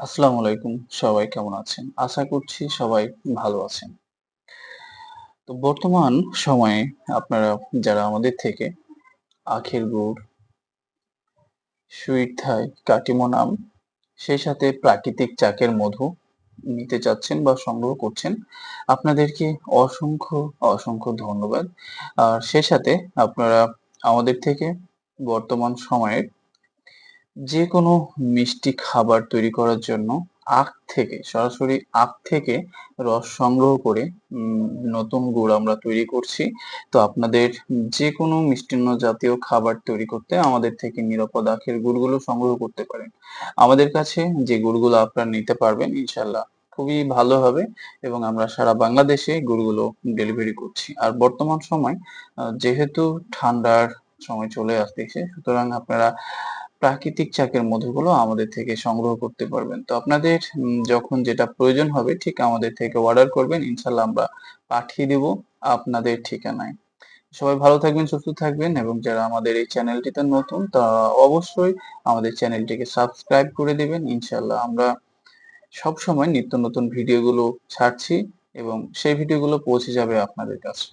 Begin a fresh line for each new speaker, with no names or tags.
আসসালামু আলাইকুম, সবাই কেমন আছেন? আশা করছি সবাই ভালো আছেন। তো বর্তমান সময়ে আপনারা যারা আমাদের থেকে আখের গুড়, সুইট থাই কাটিমোনাম সেই সাথে প্রাকৃতিক চাকের মধু নিতে চাচ্ছেন বা সংগ্রহ করছেন, আপনাদেরকে অসংখ্য অসংখ্য ধন্যবাদ। আর সেই সাথে আপনারা আমাদের থেকে বর্তমান সময়ের যে কোনো মিষ্টি খাবার তৈরি করার জন্য আখ থেকে, সরাসরি আখ থেকে রস সংগ্রহ করে নতুন গুড় আমরা তৈরি করছি। তো আপনাদের যে কোনো মিষ্টান্ন জাতীয় খাবার তৈরি করতে আমাদের থেকে নিরাপদ আখের গুড়গুলো সংগ্রহ করতে পারেন। আমাদের কাছে যে গুড়গুলো আপনারা নিতে পারবেন ইনশাল্লাহ খুবই ভালো হবে এবং আমরা সারা বাংলাদেশে গুড়গুলো ডেলিভারি করছি। আর বর্তমান সময় যেহেতু ঠান্ডার সময় চলে আসতেছে, সুতরাং আপনারা প্রাকৃতিক চাকের মধুগুলো আমাদের থেকে সংগ্রহ করতে পারবেন। তো আপনাদের যখন যেটা প্রয়োজন হবে, ঠিক আমাদের থেকে অর্ডার করবেন। ইনশাল্লাহ আমরা পাঠিয়ে দিব আপনাদের ঠিকানায়। সবাই ভালো থাকবেন, সুস্থ থাকবেন এবং যারা আমাদের এই চ্যানেলটিতে নতুন তারা অবশ্যই আমাদের চ্যানেলটিকে সাবস্ক্রাইব করে দেবেন। ইনশাল্লাহ আমরা সব সময় নিত্য নতুন ভিডিওগুলো ছাড়ছি এবং সেই ভিডিওগুলো পৌঁছে যাবে আপনাদের কাছে।